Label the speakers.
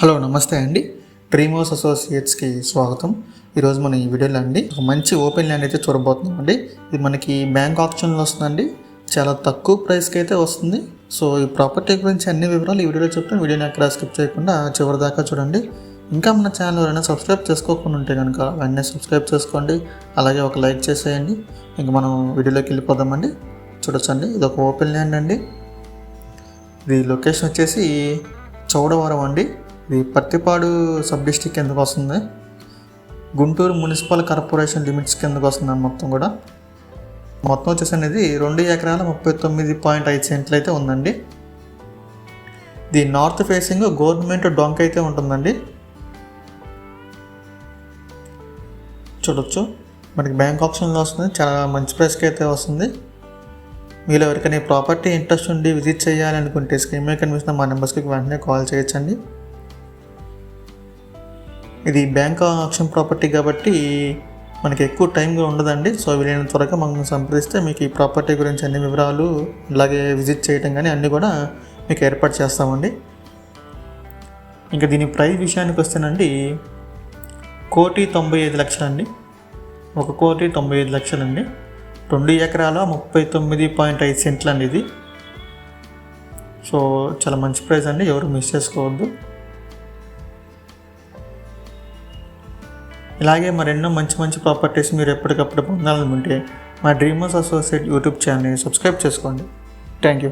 Speaker 1: Hello నమస్తే అండి. డ్రీమోస్ అసోసియేట్స్కి స్వాగతం. ఈరోజు మన ఈ వీడియోలో అండి ఒక మంచి ఓపెన్ ల్యాండ్ అయితే చూడబోతున్నాం అండి ఇది మనకి బ్యాంక్ ఆప్షన్లో వస్తుందండి. చాలా తక్కువ ప్రైస్కి అయితే వస్తుంది. సో ఈ ప్రాపర్టీ గురించి అన్ని వివరాలు ఈ వీడియోలో చెప్తాను. వీడియోని ఎక్కడ స్కిప్ చేయకుండా చివరి దాకా చూడండి. ఇంకా మన ఛానల్ ఎవరైనా సబ్స్క్రైబ్ చేసుకోకుండా ఉంటే కనుక వెంటనే సబ్స్క్రైబ్ చేసుకోండి. అలాగే ఒక లైక్ చేసేయండి. ఇంకా మనం వీడియోలోకి వెళ్ళిపోదామండి. చూడొచ్చండి. ఇది ఒక ఓపెన్ ల్యాండ్ అండి. ఇది లొకేషన్ వచ్చేసి చౌడవరం అండి. ఇది పత్తిపాడు సబ్ డిస్టిక్ కిందకు వస్తుంది. గుంటూరు మున్సిపల్ కార్పొరేషన్ లిమిట్స్ కిందకు వస్తుంది మొత్తం కూడా. మొత్తం వచ్చేసి అనేది రెండు ఎకరాల ముప్పై తొమ్మిది పాయింట్ ఐదు సెంట్లు అయితే ఉందండి. ఇది నార్త్ ఫేసింగ్ గవర్నమెంట్ డొంక్ అయితే ఉంటుందండి. చూడొచ్చు. మనకి బ్యాంక్ ఆప్షన్లో వస్తుంది. చాలా మంచి ప్రైస్కి అయితే వస్తుంది. మీరు ఎవరికైనా ప్రాపర్టీ ఇంట్రెస్ట్ ఉండి విజిట్ చేయాలనుకుంటే స్క్రీన్ మీద కనిపిస్తున్న మా నెంబర్స్కి వెంటనే కాల్ చేయొచ్చండి. ఇది బ్యాంక్ ఆప్షన్ ప్రాపర్టీ కాబట్టి మనకి ఎక్కువ టైం ఉండదండి. సో వీలైన త్వరగా మమ్మల్ని సంప్రదిస్తే మీకు ఈ ప్రాపర్టీ గురించి అన్ని వివరాలు అలాగే విజిట్ చేయడం కానీ అన్నీ కూడా మీకు ఏర్పాటు చేస్తామండి. ఇంకా దీని ప్రైస్ విషయానికి వస్తేనండి కోటి తొంభై ఐదు లక్షలండి. ఒక కోటి తొంభై ఐదు లక్షలండి. రెండు ఎకరాల ముప్పై తొమ్మిది పాయింట్ ఐదు సెంట్లు అండి ఇది. సో చాలా మంచి ప్రైస్ అండి. ఎవరు మిస్ చేసుకోవద్దు. ఇలాగే మరెన్నో మంచి మంచి ప్రాపర్టీస్ మీరు ఎప్పటికప్పుడు పొందాలనుకుంటే మా డ్రీమర్స్ అసోసియేట్ యూట్యూబ్ ఛానల్ని సబ్స్క్రైబ్ చేసుకోండి. Thank you